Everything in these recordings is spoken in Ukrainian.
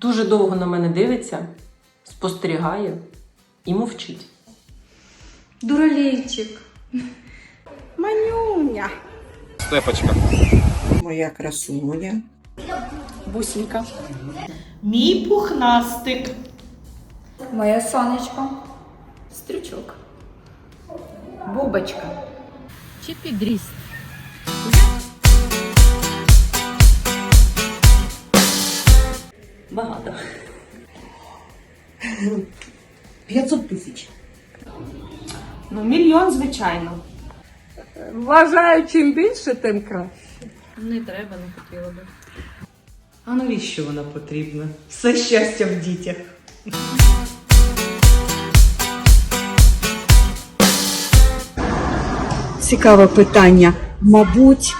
Дуже довго на мене дивиться, спостерігає і мовчить. Дуралейчик. Манюня. Степочка. Моя красуня. Бусінька. Мій пухнастик. Моє сонечко. Стрючок. Бубочка. Чи підріст? Багато. 500 тисяч. Ну, мільйон, звичайно. Вважаю, чим більше, тим краще. Не треба, не хотіла би. А навіщо вона потрібна? Все щастя в дітях. Цікаве питання. Мабуть,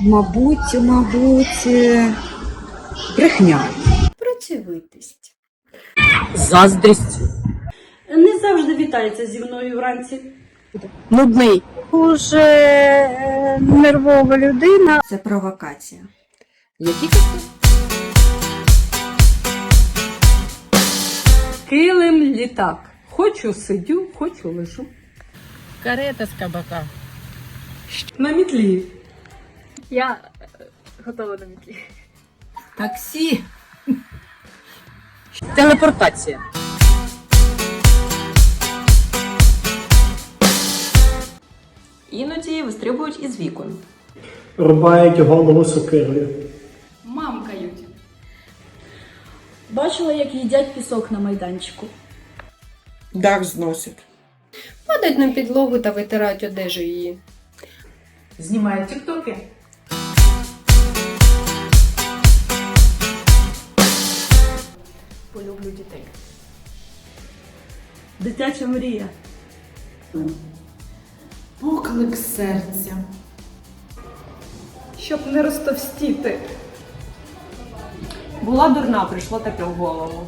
мабуть, мабуть, е, брехня. Працьовитість. Заздрість. Не завжди вітається зі мною вранці. Нудний. Дуже е, нервова людина. Це провокація. Які? Килим літак. Хочу сидю, хочу лежу. Карета з кабака. На мітлі. Я готова до мітлі. Таксі. Телепортація. Іноді вистрибують із вікон. Рубають голову сокирою. Мамкають. Бачила, як їдять пісок на майданчику. Дах зносять. Падають на підлогу та витирають одежу її. Знімає тіктоки. Дітей. Дитяча мрія. Поклик серця. Щоб не розтовстіти. Була дурна, прийшло таке в голову.